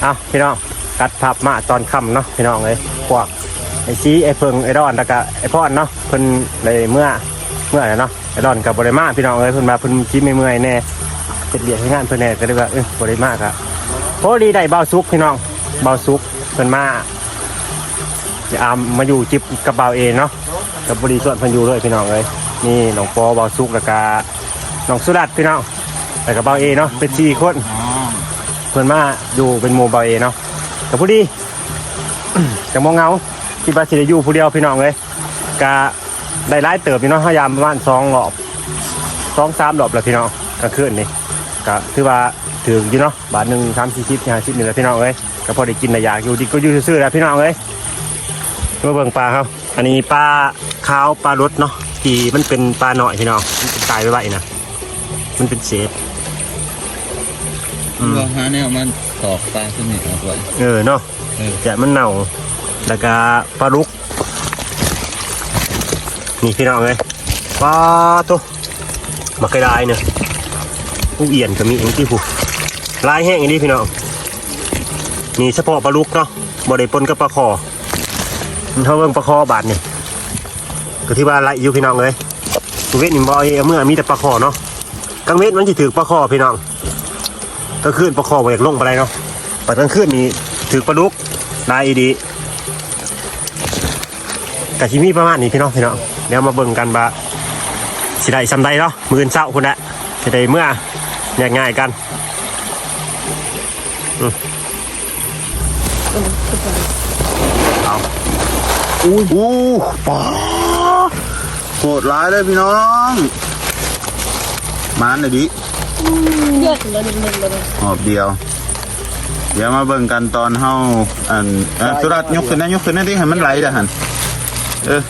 เอาพี่น้องตัดภาพมาตอนค่ำเนาะพี่น้องเลยพวกไอ้ซีไอ้เพิงไอ้ดอนแล้วก็ไอ้พอนเนาะเพิ่นเลยเมื่อเมื่อเนาะไอ้ดอนกับบริมาพี่น้องเลยเพิ่นมาเพิ่นชี้ไม่เมื่อยแน่เป็นเบียดให้งานเพิ่นแน่ก็เลยว่าเออบริมาครับพอดีได้เบาซุกพี่น้องเบาซุกเพิ่นมาจะอามมาอยู่จิบกับเบาเองเนาะกับบริส่วนเพิ่นอยู่ด้วยพี่น้องเลยนี่น้องปอเบาซุกแล้วก็น้องสุรัตพี่น้องแล้วก็เบาเอเนาะเป็นสี่คน เพื่อนมาอยู่เป็นหมู่เบาเอเนาะแต่ผู้ดีจะมองเงาที่บาสิได้อยู่ผู้เดียวพี่น้องเลยกะได้ร้ายเติบพี่น้องพยายามประมาณสองรอบสองสามรอบแล้วพี่น้องกลางคืนนี่กะถือว่าถึงอยู่เนาะบาทหนึ่งสามสี่สิบห้าสิบนี่แหละพี่น้องเลยก็พอได้กินได้อยากอยู่ดีก็อยู่ซื่อๆแล้วพี่น้องเลยมาเบิ่งปลาครับ อันนี้ปลาขาวปลารสเนาะที่มันเป็นปลาหน่อยพี่น้องมันเป็นตายไปไว้นะมันเป็นเศษ อืมลองหาแนวมันตอกปลาขึ้นนี่เอาไว้เออเนาะเออแกะมันเน่าแล้วก็ปลาลุกนี่พี่น้องเลยปลาตัวมาไกลายเนี่ยผู้เอียนก็มีอย่างที่ผู้ลายแห้งอย่างนี้พี่น้องนี่เฉพาะปลาลุกเนาะบ่ได้ปนกับปลาคอมันเท่าเบิ่งปลาคอบาทนี่ก็ที่ว่าไรอยู่พี่น้องเลยเวทนี่บ่เอาเมื่อมีแต่ปลาคอเนาะกลางเวทมันจะถือปลาคอพี่น้อง กลางคืนปลาคอบ่อยากลงไปไรเนาะปัดกลางคืนนี่ถือปลาลุกได้อีดีกะชิมีประมาณนี้พี่น้องพี่น้องเดี๋ยวมาเบิ่งกันว่าสิได้ซำใดเนาะมืออนเช้าคุณละสิได้เมื่อแยกง่ายกันเอาอู้อู้ปลาโหดร้ายเลยพี่น้อง มานเลยดิ เยอะเลยหนึ่งเลยหอบเดียว เดี๋ยวมาเบิ่งกันตอนเฮาอันเอ่อสุรัตน์ยกขึ้นนะยกขึ้นนะดิให้มันไหลเด้อหันเออ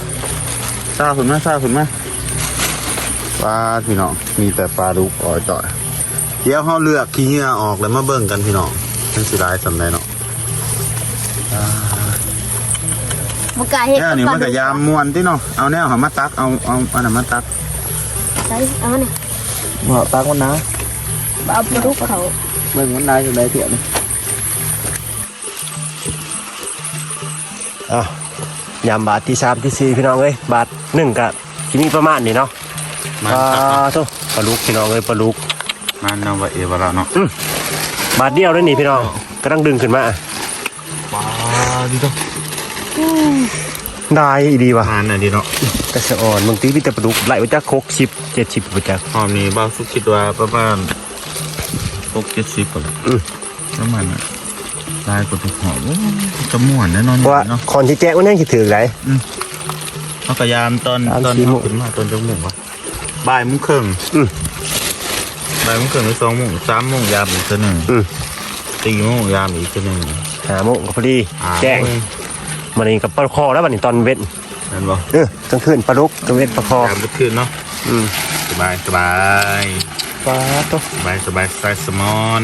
ซาขึ้นมาซาขึ้นมาปลาพี่น้องมีแต่ปลาลูกอ่อยต่อยเดี๋ยวเฮาเลือกขี้เหงื่อออกแล้วมาเบิ่งกันพี่น้องมันสิร้ายสำใดเนาะบุกาเห็ดแนวนี้มันก็ยามมวนที่เนาะเอาแนวเขามาตักเอาเอาอันนั้นมาตักใช่เอามาเนี่ยเหมาะตักมันนะ เอาปลาดุกเขาเบิ่งมันนายอยู่ไหนเถียนี่อะยามบาทที่สามที่สี่พี่น้องเอ้ยบาทหนึ่งกับที่มีประมาณนี้เนาะมัปลาทุปลาลุกพี่น้องเอ้ยปลาลุกมันเอาไว้เอวละเนาะบาทเดียวเลยนี่พี่น้องกำลังดึงขึ้นมาปลาดีต้องได้อีดีว่ะทานน่ะดีเนาะแต่สะอ่อนบางทีมีแต่ปลาดุกไหลมาจากโคกสิบเจ็ดสิบมาจากหอมนี้บ้าสุคิดว่าประมาณ หกเจ็ดสิบก่อนอืมน้ำมันอะลายกว่าทุกหอมโอ้ยจะม่วนแน่นอนเพราะว่าเนาะคอนที่แจ้งมันยังคิดถึงไหน เขากระยามตอนสามตอนสี่โมงขึ้นมาตอนจังหมุ่งวะบ่ายโมุ้งครึ่งอืมบ่ายโมุ้งครึ่งหรือสองโมงสามโมงยามอีกตัวหนึ่งอืม สี่โมงยามอีกตัวหนึ่งหาโมงก็พอดี อ่าแจ้งมันนี่กับปลาคอแล้วบัดนี้ตอนเว้นนั่นบ่เออกลางคืนปลาดุกกลางเว้นปลาคอ ยามทุกคืนเนาะอืม สบายสบาย ปลาตัวสบายสบายสบายสมอน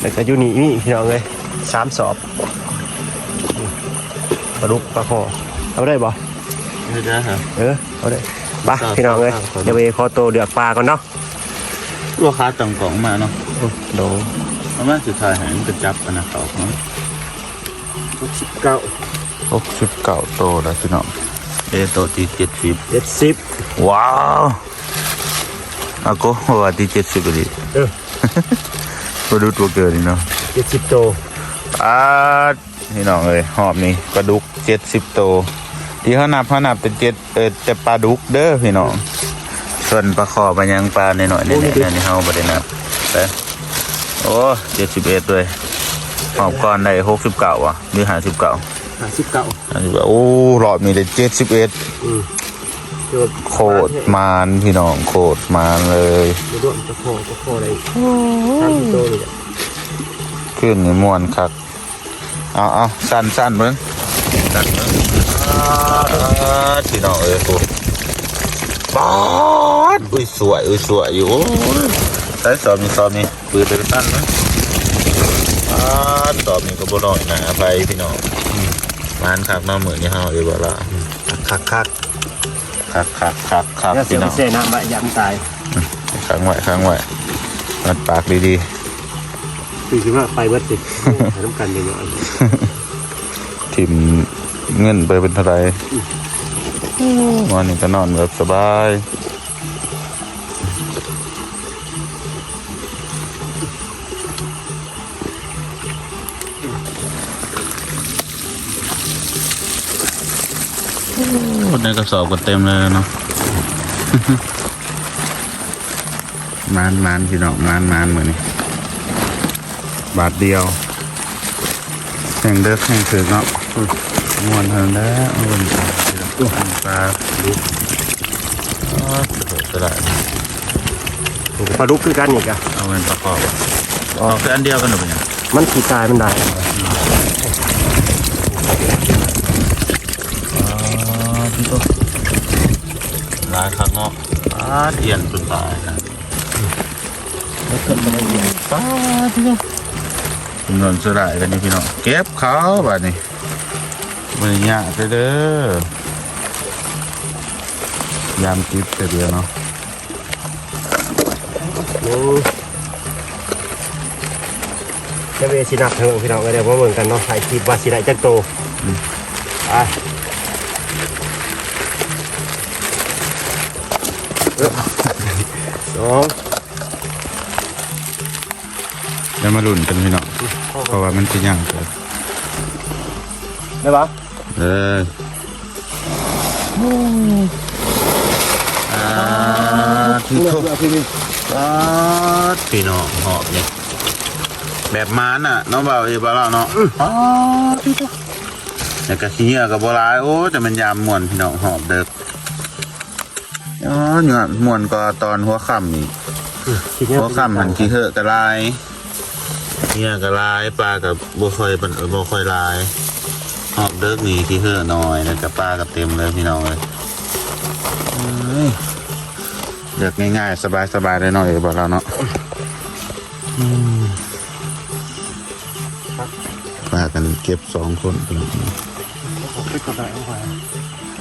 แล้วก็อยู่นี่นี่พี่น้องเลยสามสอบอืมปลาดุกปลาคอเอาได้บ่ไม่ได้ครับเออเอาได้บ้าครับพี่น้องเลยครับเดี๋ยวไปขอตัวเดือกปลาก่อนเนาะลูกค้าต่างกล่องมาเนาะโดเพราะว่าสุดท้ายหางกระจับอันนะเขาเนาะเก้าหกสิบเก้าโตแล้วพี่น้องเอโตตีเจ็ดสิบเจ็ดสิบว้าว อากูว่าตีเจ็ดสิบเลยเออมาดูตัวเกินนี่เนาะเจ็ดสิบโตอาพี่น้องเอ้ยหอบนี่ปลาดุกเจ็ดสิบโต ที่เขานับเขานับเป็นเจ็ดเออแต่ปลาดุกเด้อพี่น้องส่วนปลาขอปลายังปลาในหน่อยๆเนี่ยเนี่ยนี่เขาไม่ได้นับแต่โอ้เจ็ดสิบเอ็ดเลยหอบก่อนได้หกสิบเก้าอะหรือห้าสิบเก้าห้าสิบเก้าโอ้รอบนี้ได้เจ็ดสิบเอ็ดอืมเดี๋ยว โคตรมานพี่น้องโคตรมานเลยเดี๋ยวด้วยปลาคอปลาคออะไรสามสิบโตเลยอะขึ้นนี่ม่วนคักเอาเอาสั้นสั้นๆเบิ้งสั้นเบิ้งอ่าพี่น้องเอ้ยโคปอดอุ้ยสวยอุ้ยสวยอยู่โอ้ยใส่สอบนี่สอบนี่ปืนเลยสั้นนะอ่าสอบนี่ก็บ่น้อยนะไปพี่น้องมมานคักเน้าเหมือนนี่เฮาเลยบ่ล่ะคักคัก คักคักคักคักแล้วเสียพี่งน้องเสียน้ำใบยำตายค้างไว้ค้างไว้มัดปากดีคือคิดว่าไปเบิดสิน้ำกันเดี๋ยวทิมเงินไปเป็นเท่าไหรวันนี้ก็นอนแบบสบาย โอ้ในกระสอบก็เต็มเลยเนาะมานมานพี่น้องมานมานเหมือนนี่บาทเดียวแห่งเด้อแห่งถือเนาะอุ้ยมวนเท่านั้นแหล้วเอาเป็นปลาพี่น้องปลาดุกอ๋อสะดวกสบายปลาดุกคือกันอีกอะเอาเป็นประกอบอ๋อคืออันเดียวกันหรือเปล่าเนี่ยมันขีดตายมันได้อ๋อพี่ ตุ๊กลายข้างนอกปลาเทียนสุดตายนะปลาพี่น้องเงินสลายกันนี่พี่น้องเก็บเขาบาดนี้มันยากเด้อยามกิบแต่เดียวเนาะจะเวสินักทางพี่น้องก็เดี๋ยวมาเบิ่งกันเนาะถ่ายคลิปว่าสิได้จักโตไป สองแล้วมาลุ้นกันพี่น้องเพราะว่ามันจะยากเกินได้ปะเอออ่าที่ทุกป๊าดพี่น้องหอบนี่แบบมานอะน้องเบาอีบ่าเราเนาะอ๋อพี่ทุกแต่กระเชียกับโบราณโอ้แต่มันยามม่วนพี่น้องหอบเด็ก อ๋อเนี่ยม่วนก็ตอนหัวค่ำนี่ทีนี้หัวค่ำหันขี้เหอะกระลายเนี่ยกระลายปลากับบัค่อยเป็นเออบัค่อยลายหอบเด็กนี่ขี้เหอะหน่อยแล้วกับปลากับเต็มเลยพี่น้องเลยเอ้ยเลือกง่ายๆ สบายๆได้หน่อยบอกเราเนาะปากันเก็บสองคนพี่น้องไปกดได้เอาไว้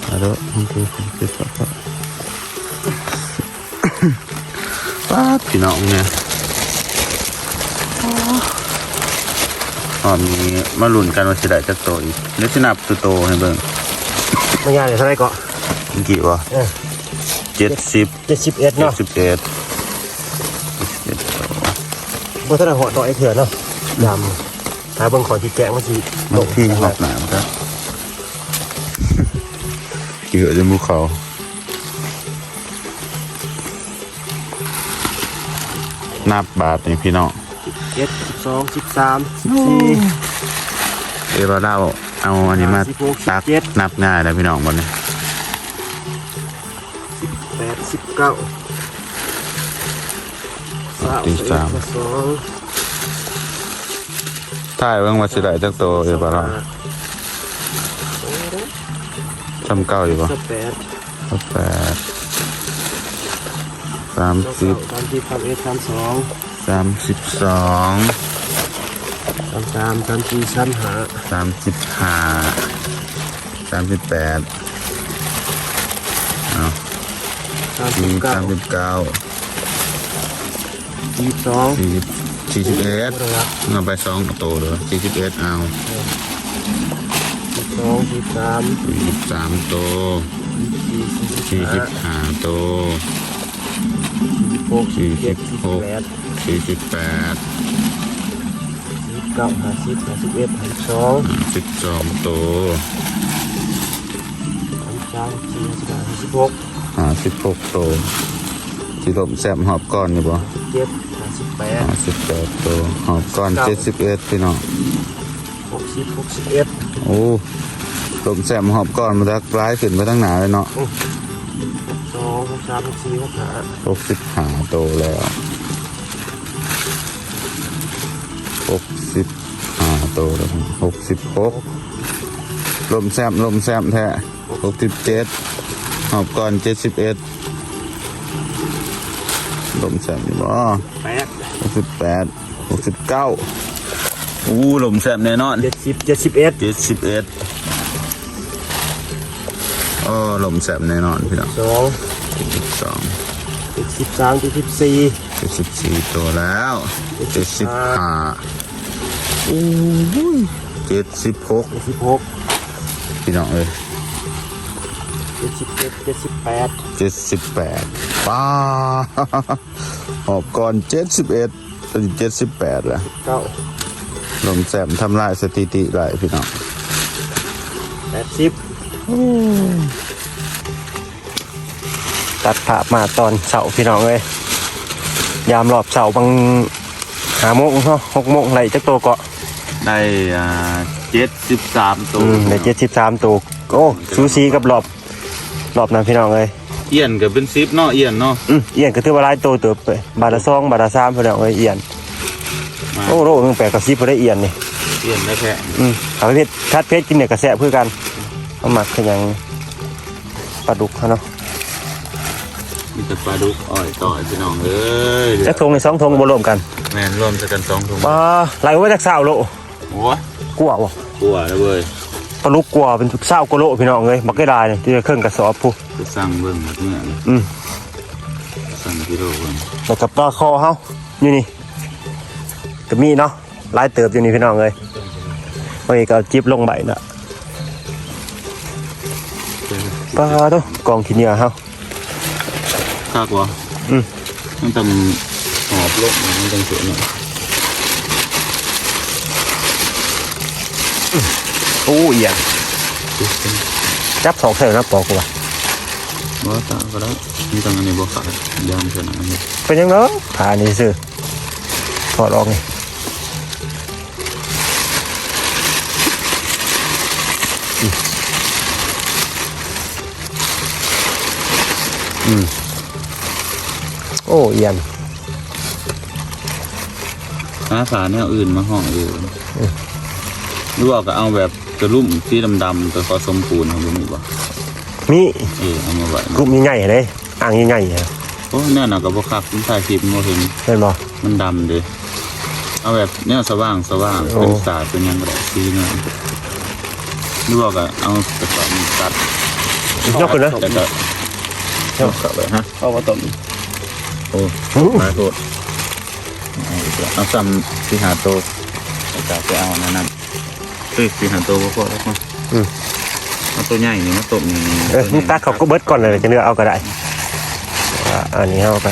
แล้วก็ห้องกูเก็บก็ ป้าดพี่น้องเนี่ยอ๋อมีมาลุ้นกันว่าจะได้จักโตอีกเดี๋ยวจะนับตัวโตให้เบิ่งไม่ยากเลยเท่าไหรก็เมื่อกี้วะเออเจ็ดสิบเจ็ดสิบเอ็ดเจ็ดเนาะสิบเอ็ดเจ็ดสิบเอ็ดบ่เท่าไหรหัวต่อไอ้เถื่อนเนาะยำถ้าเบิ่งขอที่แกงมันสิบางที่หอบหนามครับเกี่ยวจมูกเขา นับบาทนี่พี่น้องเจ็ดสิบสองสิบสามสิบสี่เอวาเล่าเอาอันนี้มาสิบหกสิบตักเจ็ดนับง่ายแล้วพี่น้องบนนี้แปดสิบเก้าสามสองถ่ายเบิ่งว่าสิได้จักโตเอวาเล่าจำเก้าอยู่ปะสิบแปดแปด สามสิบสามสิบสามเอ็ดสามสองสามสิบสองสามสามสามสี่สามห้าสามสิบห้าสามสิบแปดเอาสามสิสี่บเก้าสามสิบเก้าสี่สิบสองสี่สิบสี่สิบเอ็ดบ่ได้ละเอาไปสองโตเลยสี่สิบเอ็ดเอาสิบสองสิบสามสี่สิบสามโตสี่สิบสี่สิห้าบห้าโตสิบ หกสิบเจ็ดสิบแปดสี่สิบแปดสิบเก้าห้าสิบห้าสิบเอ็ดห้าสิบสองห้าสิบสองโตห้าสิบสามสี่สิบห้าห้าสิบหกห้าสิบหกโตที่ลมแซมหอบก้อนอยู่บ่สิบเจ็ดห้าสิบแปดห้าสิบแปดโตหอบก้อนเจ็ดสิบเอ็ดพี่น้องหกสิบหกสิบเอ็ดโอ้ลมแซมหอบก้อนมาทักร้ายขึ้นไปทั้งหนาเลยเนาะสอง หกสามหกสี่หกห้าหกสิบห้าโตแล้วหกสิบห้าโตแล้วหกสิบหกลมแซมลมแซมแท้หกสิบเจ็ดหอบก้อนเจ็ดสิบเอ็ดลมแซมอยู่บ่แปดหกสิบแปดหกสิบเก้าอู้ลมแซมแน่นอนเจ็ดสิบเจ็ดสิบเอ็ดเจ็ดสิบเอ็ดโอ้ลมแซมแน่นอนพี่น้องสองเจ็ด สิบสองเจ็ดสิบสามเจ็ดสิบสี่เจ็ดสิบสี่ตัวแล้วเจ็ดสิบห้าโอ้ยเจ็ดสิบหกสิบหกพี่น้องเอ้ยเจ็ดสิบเจ็ดเจ็ดสิบแปดเจ็ดสิบแปดป้าหอบก่อนเจ็ดสิบเอ็ดตอนนี้เจ็ดสิบแปดแล้วเก้าลมแสมทำลายสถิติไรพี่น้องแปดสิบ ตัดภาพมาตอนเสาร์พี่น้องเลยยามรอบเสาร์บางหาโมงเนาะหกโมงไหลจักตัวเกาะได้เจ็ดสิบสามตัวอืมได้เจ็ดสิบสามตัวโอ้ซูซีกับรอบรอบนั้นพี่น้องเลยเอียนก็เป็นซิปเนาะเอียนเนาะอืมเอียนก็ถือว่าหลายตัวเติบไปบาทละสองบาทละสามพี่น้องเลยเอียนมาโอ้โหมึงแปลกกับซีพอได้เอียนนี่เอียนได้แค่อืมเอาไปเพชรชัดเพชรกินเนี่ยกระแสเพื่อกันเอาหมักขยังปลาดุกเขาเนาะ มีแต่ปลาดุกอ้อยต่อยพี่น้องเอ้ยจะทงในสองทงบรวมกันแม่นรวมสักกันสองถุงปลาไหลมาจากเศร้าโลโอ้ยกลัวบ่กลัวแล้วเว้ยปลาลูกกลัวเป็นเศร้ากว่าโลพี่น้องเลยบักได้ลายเนี่ยที่จะเครื่องกระสอบผู้จะสั่งเบิ่งหมดเมื่อนี่อืมสั่งกิโลเบิ่งแล้วกับปลาคอเฮาอยู่นี่ก็มีเนาะหลายเติบอยู่นี่พี่น้องเลยวันนี้ก็เอาจิ๊บลงใบน่ะปลาตัวกองขี้เหนียวเฮา คากวะอืมมันทำหอบลกมันจังสวยเนาะโอ้เอียนจับสองเท่านะปอกกูว่าบ่ตาก็ได้มันจังอันนี้บ่ขาดยามขนาดนี้เป็นยังเนาะผ่านี่ซื้อถอดออกนี่อืมอืม โอ้เอียนหาขาแนวอื่นมาห่ออยู่หรือว่าก็เอาแบบกระลุ่มที่ดำๆแต่ผสมปูนของบ่มีบ่มีเออเอามาไว้กลุ่มใหญ่ๆเลยอ่างใหญ่ๆอะโอ้แน่น่ะก็บ่คักคุณถ่ายคลิปบ่เห็นเห็นบ่มันดำเด้เอาแบบแนวสว่างสว่างโอ้เป็นสาดเป็นหยังก็ได้สีเงินหรือว่าก็เอากระสอบนี้ตัดยกขึ้นนะแต่ก็ยกเข้าไปฮะเอามาต้มโอ้อู้มาโทษเอาอีกแล้วเอาซ้ำที่หาโตวแล้วก็ไปเอานั่นนั่นเฮ้ยที่หาโตวบ่พอแล้วมั้งอืมเอาตัวใหญ่นี่มาต้มนี่เออมึงตัดเขาก็เบิดก่อนเลยจะเลือกเอาก็ได้อ่าอันนี้เอาไป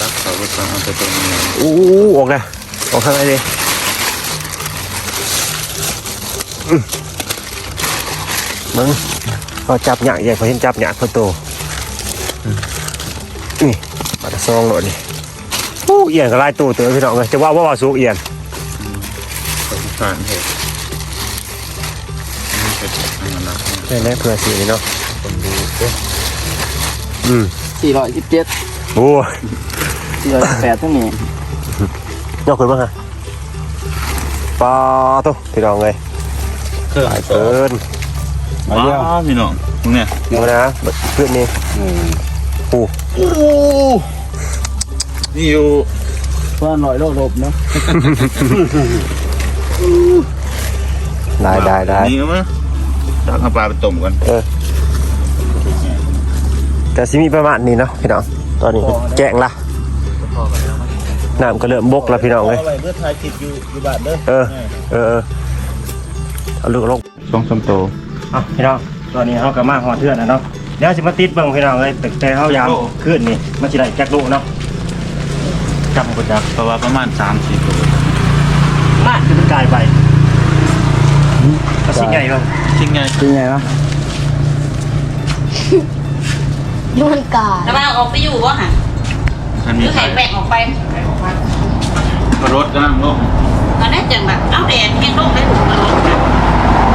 ตัดเขาก็ต้องเอาตัวตัวนี้อู้ออกนะออกข้างในดิอืมมึงพอจับหยากใหญ่พอเห็นจับหยากพอโตอืมนี่ มาตะซองโหลดนี่อู้เอียนก็ลายตัวเต๋อพี่น้องเลยจะว่าว่าว่าสูงเอียนสงสารเหตุนี่เป็นอันนั้นนะใช่ไหมเพื่อสีนี่เนาะคนดูเด้ออืมสี่ร้อยสิบเจ็ดโอ้ยสี่ร้อยสิบแปดเท่านี้ยกขึ้นบ้างฮะปลาตัวพี่น้องเลยเครื่องหลายเกิเกินว้าวพี่น้องตรงเนี้ยดูนะเพื่อนนี่โอ้โอ้ นี่อยู่เพื่อนร้อยโลลบเนาะได้ได้ได้นี่มั้ยตักเอาปลาไปต้มกันเออแต่สิมีประมาณนี้เนาะพี่น้องตอนนี้แจ้งละน้ำก็เริ่มบกแล้วพี่น้องเลยเอาไว้เพื่อถ่ายคลิปอยู่อยู่บ้านเด้อเออเออเออเอาลูกลงสองสามโตอะพี่น้องตอนนี้เขากับมาหอเทือนนะเนาะเดี๋ยวจะมาติดเบิ่งพี่น้องเลยแต่แต่เขายามขึ้นนี่มันจะได้แจ็คลูกเนาะ จำกุญจักเพราะว่าประมาณสามสี่โตมากคือมันกลายไปก็สิ่งใหญ่เลยจริงไงเป็นไงวะนวลกาแล้วมันเอาออกไปอยู่วะฮะอันหรืนี้อให้แบ่งออกไปรถกำลังลงตอนนี้จังแบบเอาแดดแห้งลงได้ถูกมันลงนะ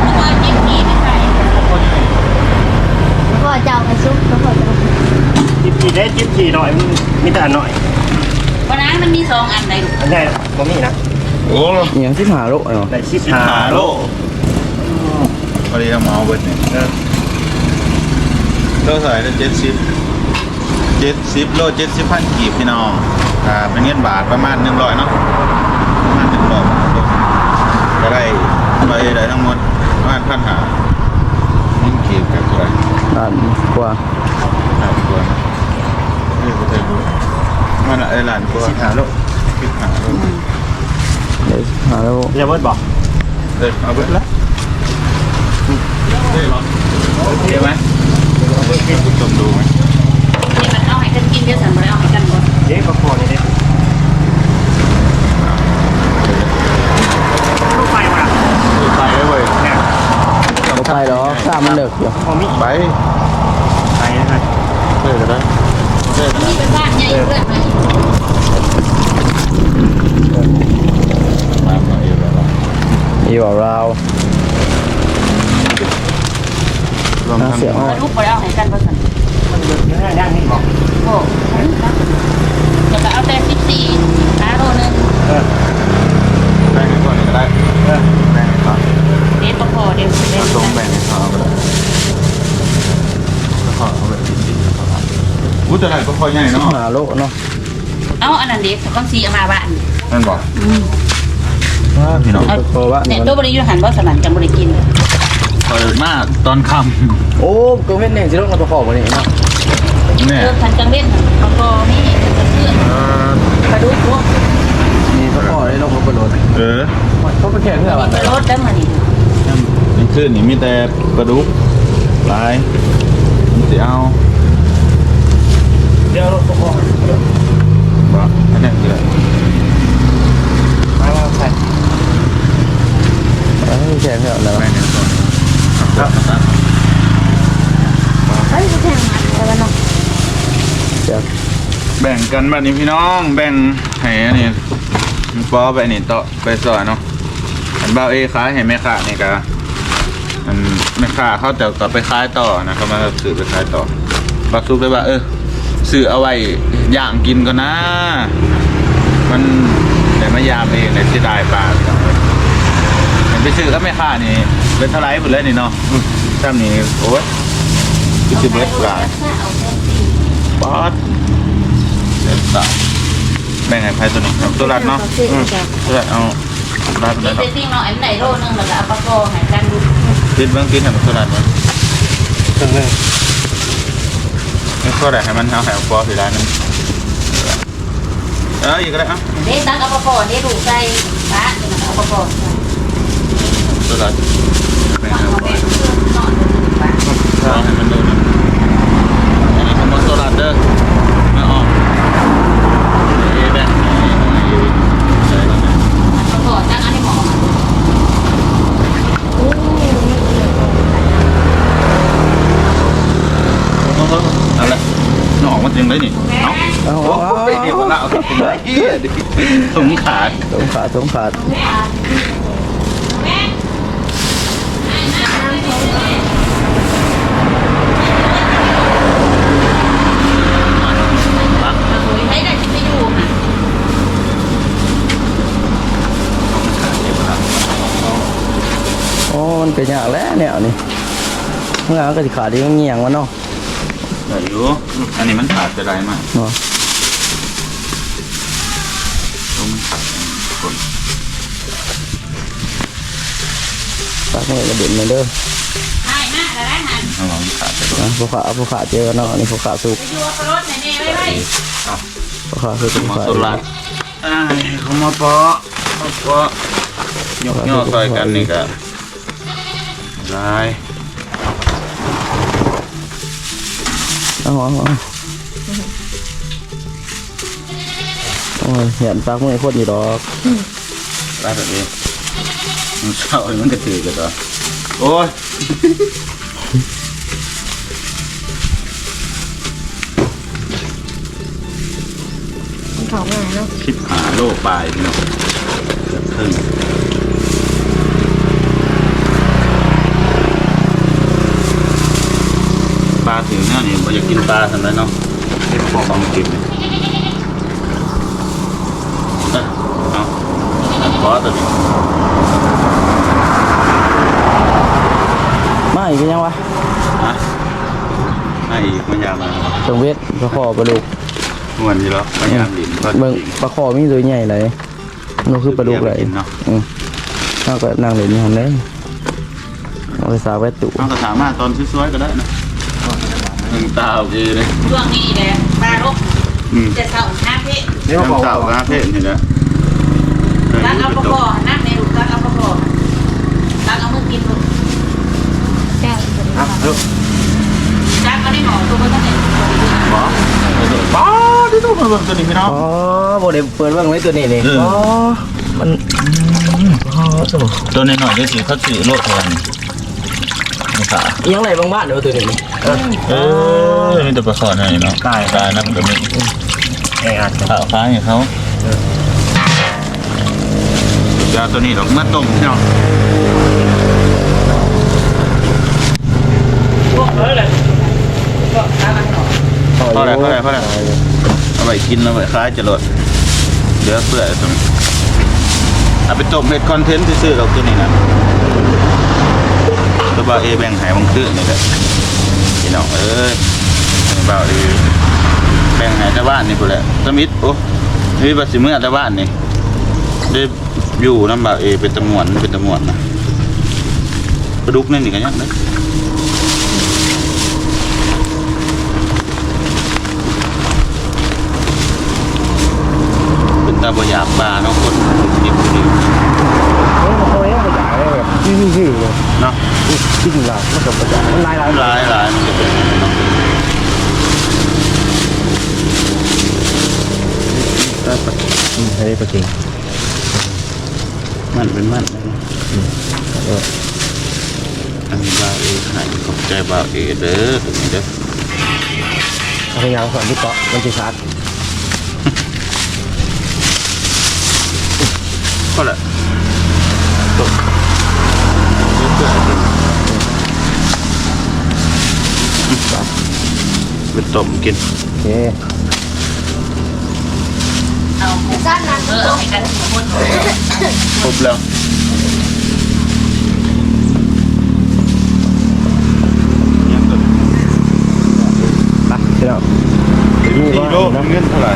แล้วก็จิ้มกีไม่ใส่แล้วก็จะเอาไปซุปแล้วก็จะเอาไปจิ๊บจีได้จิ๊บจีหน่อยมันมีแต่อันหน่อย วันนั้นมันมีสองอันเลยอันใหญ่บ่มีนะโอ้อหย่างที่หาโลเนาะได้สิบสิบห้าห้าโลพอดีเอามาเอาเบิดเนี่ยเออโลเท่าไหร่เจ็ดสิบเจ็ดสิบโลเจ็ดสิบพันกีบพี่น้องอ่าเป็นเงินบาทประมาณหนึ่งร้อยเนาะประมาณหนึ่งร้อยบาทก็ได้ไปได้ทั้งหมดประมาณพันหาเงินกีบกันเท่าไหร่อ่านกว่าครับตัวนี่ก็เธอดู มันละไอ้หลานกูสิบหาโลสิบหาโลเดี๋ยวหาแล้วอย่าเบิดบอกเออเอาเบิดละได้หรอโอเคไหมเอาเบิดให้ผู้ชมดูไหมนี่มันเอาให้กันกินเดี๋ยวสั่นบ่ได้เอาให้กันบ่เด็กก็พอนี่เด็กลูกไฟว่ะไปไว้เว้ยเนี่ยบ่ไปหรอกถ้ามันเลิกอยู่พอมีไปไปนะครับเลิกกันได้เลิกกั นได้นี่เป็นบ้านใหญ่เพื่อนไหมมามาเอวแล้วล่ะอยู่กับเรารวมหาทั้งเสียงอ่อมานลูกบ่ได้เอาให้กันบ่สั่นมันเยอะเยอะย่างนี่บอกโอ้แล้วก็เอาแต่14หาโลนึงเออแบ่งให้ก่อนก็ได้เออแบ่งให้เขาเด็ดบ่พอเดี๋ยวสิได้เอาตรงแบ่งให้เขาก็ได้แล้วเขาเอาแบบ นี้อุ้ยแต่ไหนก็พอใหญ่เนาะหาโลเนาะเอาอันนั้นเด็กต้องซีเอามาบ้านนั่นบอกว่าพี่น้องเพราะว่าเนี่ยตัวบ่ได้อยู่หันบ่สนั่นจังบ่ได้กินเปิดมากตอนค่โอ้ก็เว้นเนี่ยสิลงกับตัวขอบบ่นี่เนาะำเนี่ยเริ่มทันจังเล่นเขาก็นี่มันเพื่อนเออไปดูพวกนี่ตัวขอบได้ลงกับรถเออเขาไปแข่งเพื่ออะไรไปรถแล้วมานี่นี่ขึ้นนี่มีแต่ปลาดุกปลายมันสิเอา เดี๋ยวรถก็พอบ่อันนี้คืออะไรมามาใส่เอ้ยแข่งเพื่ออะไรแม่เนี่ยก่อนครับเฮ้ยแข่งมันอะไรเนาะเสียแบ่งกันแบบนี้พี่น้องแบ่งให้อันนี้ปอไปนี่ต่อไปสอนเนาะอันเบ้าเอขายให้แม่ค้านี่ก็อันแม่ค้าเขาจะกลับไปขายต่อนะเขามาซื้อไปขายต่อบักซุกเลยว่าเออ ซื้อเอาไว้ย่างกินก่อนนะ มันเดี๋ยวมายามเองเลยเสียดายปลาพี่น้องเอ้ยเห็นไปซื้อกับแม่ค้านี่เป็นเท่าไหรหมดเลยนี่เนาะจำนี่โอ้ยคิดสิบเบิดหลายบอสเด็ดสาวแบ่งให้ไพ่ตัวนี้เอาตัวรัดเนาะอืมตัวรัดเอารัดตัวนี่นั้นเป็เนาะนที่น้องแอมไหนโลนึงแล้วก็เอาปลาโกให้กันดูกินเบื้องกินให้มันตัวรัดมันเครื่อง นึงไม่ก็ได้ให้มันเอาให้เอาปอสีร้านนึงเอออีกก็ได้เอะเด็กตักเอาปลาโกเด็กดูใจปลาเนี่ยมันเอาปลาโกตัวรัดแบ่งให้เอาเอาไปปอเพื่อนนอนปลาเอาให้มันดูนะอันนี้คำว่าตัวรัดเด้อไม่ออกเอ๊ะแบ่งให้หน่อยใส่แล้วนะ ปลาโกตักอันนี้หมอ เอาเอาเอาละ หนออกมันจริงเลยนี่เอ้าเอาโอ้เอาเอายเดี๋ยวมันเอาถึงไรเหี้ยดิสงขาดสงขาดสงขาดให้ได้ที่ไม่อยู่ค่ะโอ้มันเป็นอย่างแล้วแนวนี่เมื่อก็สิขาดดีมันเงียงวะเนาะ แต่อยู่อันนี้มันขาดจะได้มากเนาะตรงมันขาดคนปากมือกระเด็นมาเด้อให้มาแล้วได้หันเอาลองขาดไปก่อนนะผู้ขาผู้ขาเจอเนาะนี่ผู้ขาสุกไปอยู่กับรถไหนเนี่ยไว้ไว้ผู้ขาสุกผู้มาขาสุรัดอ้ายเขามาปอมาปอยกย่อซอยกันนี่ก็ได้ เอาเอาเอาโอ้ยเห็นปากมือคนอยู่ดอกได้แบบนี้มันเศร้ามันก็ถือกันต่อโอ้ยของไหนเนาะคลิปหาโลกปลายพี่น้องเกือบครึ่งปลาถึงเนี่ยนี่ผมอยากกิ นปลาทำไมเนาะเก็บของของกินเนี่ยเอ้ยเอาขอตัวนี้มาอีกเป็นยังวะนะให้อีกมันยาวมาตรงเวทปลาคอปลาดุกม่วนอยู่แล้วมันยาวดินก็เบิ่งปลาคอมีตัวใหญ่เลยมันคือปลาดุกเลยกินเนาะอืมน่าก็นั่งเล่นอยู่หันเลยเอาไปสาวไว้ตุเอาก็สามารถตอนสวยๆก็ได้นะห นึ่งตาโอเคเลยช่วงนี้แหละปลารกอืมจะเศร้าหน้าเพะนี่มาบอกน้ำเต่านะเพศนี่แหละรักเอาประกอบนั่งในลูกรักเอาประกอบรักเอามือกินลูกแก้วเป็นอะเออรักเอาได้หมอตัวก็ต้องเป็นบ่บ่ที่ต้องมาเบิ่งตัวนี้พี่น้องอ๋อบ่ได้เปิดเบิ่งไว้ตัวนี้นี่เอออ๋อ๋อมันอ๋อสมตัวนี้หน่อยได้สิเขาสิโลดเท่าไหร่นี่นี่ค่ะยังไงบางบ้านเด้อตัวนี้นี่ เออมีแต่ปลาขอดให้เนาะตายตายนะมันก็มีแออัดข้าวฟ้าให้เขายาตัวนี้ดอกมาต้มพี่น้องพอแล้วพอแล้วพอแล้วเอาไปกินเอาไปคล้ายจะลดเหลือเปื่อยตรงนี้เอาไปต้มเม็ดคอนเทนต์ซื่อๆเราตัวนี้นะตัวบ่าวเอแบ่งใหายบางคืนนี่แหละ พี่น้องเอ้ยบ่าวเอแบ่งใหายแต่บ้านนี่กูแหละสมิธโอ้นี่บัดสิเมื่อแต่บ้านนี่ได้อยู่น้ำบ่าวเอเป็นตะมวนเป็นตะมวนนะกระดุกนั่นนี่กันยังนะเป็นตาบอยากปลาเนาะคนเก็บดีโอ้ยไม่จ่าย เลยแบบยืดๆเลยเนาะที่จริงๆล่ะมันกับประจ่ายมันหลายหลายหลายหลายมันจะเป็นเนาะได้ปะอืมให้ได้ปะจริงมันเป็นมันนะอันบ่าวเอหายขอบใจบ่าวเอเด้อตรงนี้เด้อพยายามสอนที่เกาะมันจะชาร์จก็แหละ เป็นต้มกินโอเคเอาสั้นนะเออให้กันทุกคนครบแล้วไปพี่น้องสี่โลเงินเท่าไหร่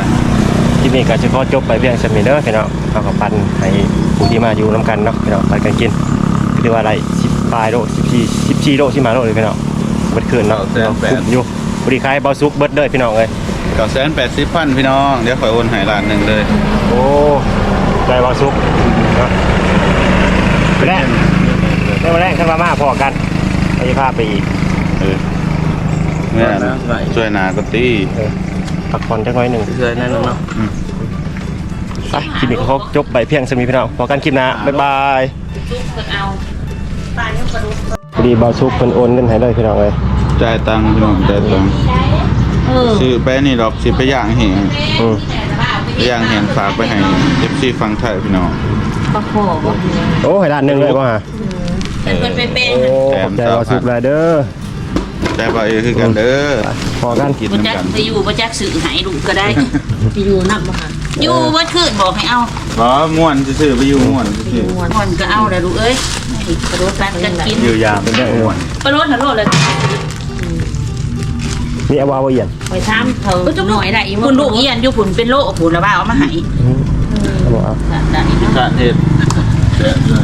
ที่นี่ก็จะขอจบไปเพียงสมิเดอร์พี่น้องเอากับปันให้ผู้ที่มาอยู่น้ำกันเนาะพี่น้องไปกันกินก็เรียกว่าอะไรสิบ ปลายโลสิบสี่สิบสี่โลสิมาโลเลยพี่น้องเบิดคืนเนาะคุ้มอยู่บริคายเบาซุกเบิดเด้อพี่น้องเลยเก้าแสนแปดสิบพันพี่น้อง เดี๋ยวขอยโอนใหายล้านหนึ่งเลยโอ้ใจเบาซุกเนาะไปแรกได้มาแรกขึ้นมามาพอกันไปพาไปอีก เออแม่นะช่วยนาก็ตีเออพักผ่อนจักหน่อยหนึ่งเคยนั่นเนาะไปคลิปนี้ก็ครบจบไปเพียงสมีพี่น้องพอกันคลิปหนะบ๊ายบาย จุ๊บกันเอา ปลาเนี่ยกระดูกพอดีเบาซุกเพิ่นโอนเงินให้เลยพี่น้องเลยจ่ายตังค์พี่น้องจ่ายตังค์เออซื้อไปนี่ดอกสิไปย่างแหงอืมไปย่างแหงฝากไปให้เอฟซีฟังไทยพี่น้องปลาโขบ่โอ้ให้ล้านหนึ่งเลยว่าเป็นคนเป็นเป็นโอ้ขอบใจเบาซุกหลายเด้อใจบ่าวเอคือกันเด้อพอกันกินบ่จักน้ำกันไปอยู่บ่จักสื่อหายลูกก็ได้ไปอยู่นักบ่ค่ะอยู่บ่คืนบอกให้เอาบ่ม่วนซื่อๆไปอยู่ม่วนซื่อม่วนก็เอาแล้วลูกเอ้ย ให้กระโดดกันกันกินๆอยู่ยามเป็นได้ม่วนปลาโรดหันโลดเลยนี่เอาวาวาเอียนไปทำเถอะหน่อยได้อีกคุณลูกเอียนอยู่ผุนเป็นโรคผุนแล้วว่าเอามาให้เขาบอกเอาด้านนี้เนาะกะเทศเสียเลย